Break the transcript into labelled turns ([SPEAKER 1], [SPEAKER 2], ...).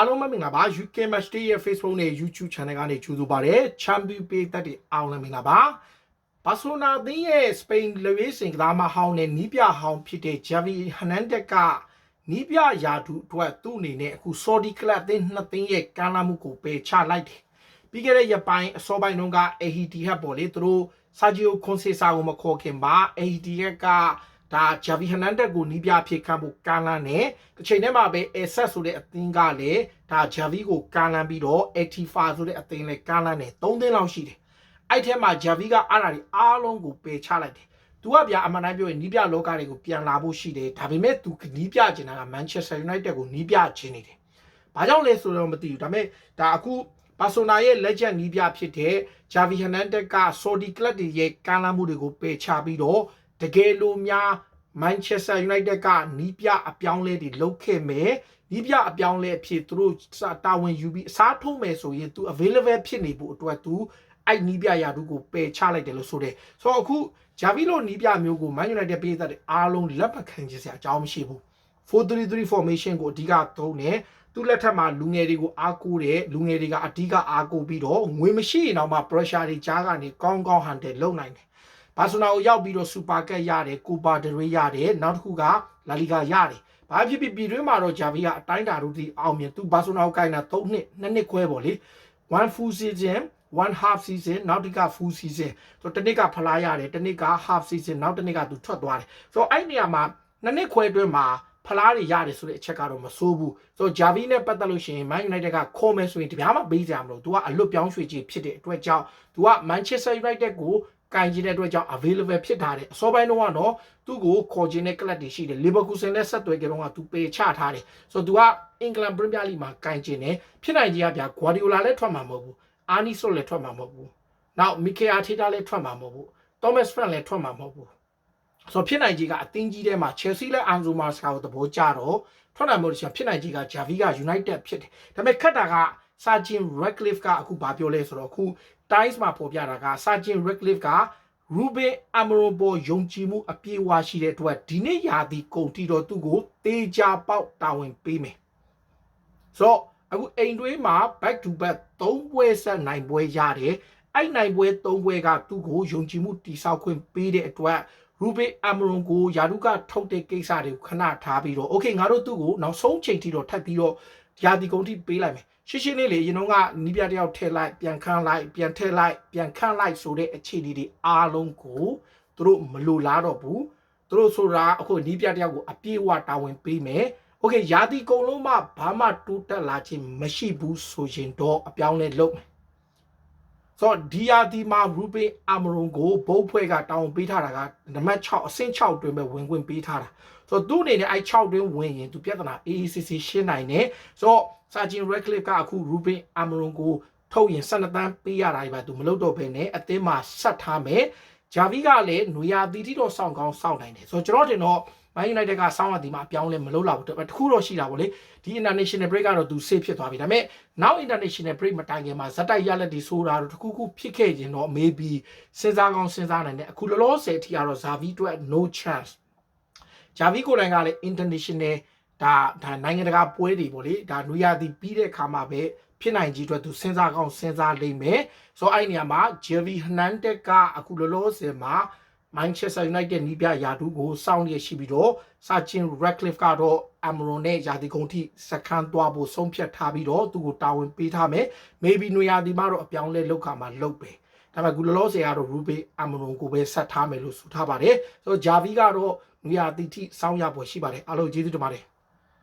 [SPEAKER 1] အားလုံးပဲမင်္ဂလာပါ UK Match Day ရဲ့ Facebook နဲ့ YouTube Channel ကနေကြိုဆိုပါရစေ။ Champion ပေးသက်တဲ့အားလုံးမင်္ဂလာပါ။ Barcelona အသင်းရဲ့ Spain လူရေးစင်ကစားမဟောင်းနဲ့နီးပြဟောင်းဖြစ်တဲ့ Javi Hernandez ကနီးပြယာတူအတွက်သူ့အနေနဲ့အခု Saudi Club အသင်းနှစ်သင်းရဲ့ကမ်းလှမ်းမှုကိုပယ်ချလိုက်တယ်။ပြီးခဲ့တဲ့ရက်ပိုင်းအစောပိုင်းတုန်းက Etihad ပေါ့လေသူတို့ Sergio Conceição ကိုမခေါ်ခင်မှာ Etihad က ဒါဂျာဗီဟနန်ဒက်ကိုနီးပြဖြစ်ခံဖို့ကမ်းလှမ်းတယ်တစ်ချိန်တည်းမှာပဲ Asset ဆိုတဲ့အသင်းကလည်းဒါဂျာဗီကိုကမ်းလှမ်းပြီးတော့ Activa ဆိုတဲ့အသင်းလည်းကမ်းလှမ်းတယ်၃သင်းလောက်ရှိတယ်အဲ့ထဲမှာဂျာဗီကအားတာတွေအားလုံးကိုပယ်ချလိုက်တယ်သူကဗျာအမှန်တမ်းပြောရင်နီးပြလောကတွေကိုပြန်လာဖို့ရှိတယ်ဒါပေမဲ့သူနီးပြချင်တာက Manchester United ကိုနီးပြချင်နေတယ်ဘာကြောင့်လဲဆိုတော့မသိဘူးဒါပေမဲ့ဒါအခုဘာဆိုနာရဲ့ legend နီးပြဖြစ်တဲ့ Javi Hernandez က Saudi Club တွေရဲ့ကမ်းလှမ်းမှုတွေကိုပယ်ချပြီးတော့ တကယ်လို့များ Manchester United ကနီးပြအပြောင်းလဲတွေလုပ်ခဲ့မယ်နီးပြအပြောင်းလဲအဖြစ်သူတို့တာဝန်ယူပြီးအစားထိုးမယ်ဆိုရင်သူ available ဖြစ်နေဖို့အတွက်သူအဲ့နီးပြရာထူးကိုပယ်ချလိုက်တယ်လို့ဆိုတယ်ဆိုတော့အခုဂျာဗီလိုနီးပြမျိုးကို Man United ပေးတဲ့အားလုံးလက်မခံချင်စရာအကြောင်းမရှိဘူး4-3-3 formation ကိုအဓိကသုံးတယ်သူ့လက်ထက်မှာလူငယ်တွေကိုအားကိုးတယ်လူငယ်တွေကအဓိကအားကိုးပြီးတော့ငွေမရှိရင်တော့မှ pressure တွေကြားကနေကောင်းကောင်းဟန်တယ်လုံနိုင်တယ် ဘာဆိုနာကိုရောက်ပြီးတော့စူပါကတ်ရတယ်ကိုပါဒရေးရတယ်နောက်တစ်ခုကလာလီဂါရတယ်ဘာဖြစ်ဖြစ်ပြည်တွင်းမှာတော့ဂျာဗီကအတိုင်းတာတို့ဒီအောင်မြင်သူဘာဆိုနာကိုကိုင်တာ3နှစ်2နှစ်ခွဲပေါ့လေ1 full season one half season နောက်တစ်က full season ဆိုတော့တစ်နှစ်ကဖလားရတယ်တစ်နှစ်က half season နောက်တစ်နှစ်ကသူထွက်သွားတယ်ဆိုတော့အဲ့နေရာမှာနှစ်နှစ်ခွဲအတွင်းမှာဖလားတွေရတယ်ဆိုတဲ့အချက်ကတော့မဆိုးဘူးဆိုတော့ဂျာဗီနဲ့ပတ်သက်လို့ရှိရင် Man United ကခေါ်မယ်ဆိုရင်တပြားမှပေးကြမလို့ तू ကအလွတ်ပြောင်းရွှေ့ခြင်းဖြစ်တဲ့အတွက်ကြောင့် तू က Manchester United ကိုက ကင်ကြီးတဲ့အတွက်ကြောင့် available ဖြစ်ထားတယ်အစောပိုင်းတော့ကတော့သူ့ကိုခေါ်ခြင်းတဲ့ကလပ်တွေရှိတယ် Leverkusen နဲ့ဆက်သွယ်ကြတော့ကသူပယ်ချထားတယ်ဆိုတော့ तू ကအင်္ဂလန် Premier League မှာကင်ခြင်းတယ်ဖြစ်နိုင်ကြီးကဗျာ Guardiola လည်းထွက်မှာမဟုတ်ဘူး Arne Slot လည်းထွက်မှာမဟုတ်ဘူးနောက် Mikel Arteta လည်းထွက်မှာမဟုတ်ဘူး Thomas Frank လည်းထွက်မှာမဟုတ်ဘူးဆိုတော့ဖြစ်နိုင်ကြီးကအသင်းကြီးထဲမှာ Chelsea နဲ့ Ansu Fati ကိုသဘောကျတော့ထွက်နိုင်မှုရှိဖြစ်နိုင်ကြီးက Javi က United ဖြစ်တယ်ဒါပေမဲ့ခက်တာကစာချင်း Radcliffe ကအခုဘာပြောလဲဆိုတော့အခု Times မှာပေါ်ပြတာက Sergeant Radcliffe က Ruben Amorim ပေါ်ယုံကြည်မှုအပြည့်အဝရှိတဲ့အတွက်ဒီနေ့ရာသီကုန်တီတော်သူ့ကိုတေချာပေါက်တာဝန်ပေးမယ်ဆိုတော့အခုအိမ်တွင်းမှာ back to back ၃ပွဲဆက်နိုင်ပွဲရတယ်အဲ့နိုင်ပွဲ၃ပွဲကသူ့ကိုယုံကြည်မှုတိဆောက်ခွင့်ပေးတဲ့အတွက်ရူဘေအမရွန်ကိုယာဒုကထုတ်တဲ့ကိစ္စတွေကိုခဏထားပြီးတော့โอเคငါတို့သူ့ကိုနောက်ဆုံးချိန်ထိတော့ထပ်ပြီးတော့ ယာတီကုန်ထိပေးလိုက်မယ်ရှင်းရှင်းလေးလေရင်တော့ကနီးပြတယောက်ထည့်လိုက်ပြန်ခန်းလိုက်ပြန်ထည့်လိုက်ပြန်ခန်းလိုက်ဆိုတဲ့အခြေအနေတွေအားလုံးကိုသူတို့မလိုလားတော့ဘူးသူတို့ဆိုတာအခုနီးပြတယောက်ကိုအပြည့်အဝတာဝန်ပေးမယ်โอเคယာတီကုန်လုံးမှဘာမှတိုးတက်လာခြင်းမရှိဘူးဆိုရင်တော့အပြောင်းလဲလုပ်မယ် ဆိုတော့ဒီယာဒီမှာရူပေအာမရွန်ကိုဘုတ်ဖွဲ့ကတောင်းပေးထားတာကနံပါတ်6အဆင့်6တွင်ပဲဝင်ခွင့်ပေးထားတာဆိုတော့သူ့အနေနဲ့အဲ6တွင်ဝင်ရင်သူပြဿနာ AACC ရှင်းနိုင်တယ်ဆိုတော့စာဂျင်ရက်ခလစ်ကအခုရူပေအာမရွန်ကိုထုတ်ရင်12တန်းပေးရတာပဲသူမလုပ်တော့ဘဲနဲ့အသင်းမှာဆက်ထားမယ်ဂျာဗီကလည်းနွေရာသီတိတော့စောင့်ကောင်းစောင့်နိုင်တယ်ဆိုတော့ကျွန်တော်တင်တော့ Man United ကစောင်းရဒီမှာအပြောင်းလဲမလုပ်တော့ဘူးတခုတော့ရှိတာပေါ့လေဒီ international break ကတော့သူ safe ဖြစ်သွားပြီဒါပေမဲ့နောက် international break မတိုင်ခင်မှာဇက်တိုက်ရလက်ဒီဆိုတာတော့တခုခုဖြစ်ခဲ့ရင်တော့ maybe စဉ်းစားကောင်းစဉ်းစားနိုင်တယ်အခုလောလောဆယ်အထိကတော့ Xavi အတွက် no chance Xavi ကိုယ်တိုင်ကလည်း international ဒါဒါနိုင်ငံတကာပွဲတွေပေါ့လေဒါနွေရာသီပြီးတဲ့အခါမှာပဲဖြစ်နိုင်ကြီးအတွက်သူစဉ်းစားကောင်းစဉ်းစားလိမ့်မယ်ဆိုတော့အဲ့ဒီနေရာမှာ Javi Hernandez ကအခုလောလောဆယ်မှာ Manchester United နီးပြယာတူကိုစောင့်ရရှိပြီးတော့ Sachin Radcliffe ကတော့ Amron နဲ့ယာတီကုန်ထိစခန်းသွားဖို့ဆုံးဖြတ်ထားပြီးတော့သူ့ကိုတာဝန်ပေးထားမယ် maybe နွေရာသီမှာတော့အပြောင်းလဲလောက်ခါမှာလောက်ပဲဒါပေမဲ့အခုလောလောဆယ်ကတော့ Ruben Amron ကိုပဲဆက်ထားမယ်လို့ဆိုထားပါတယ်ဆိုတော့ Javi ကတော့နွေရာသီထိစောင့်ရဖို့ရှိပါတယ်အားလုံးကျေးဇူးတင်ပါတယ်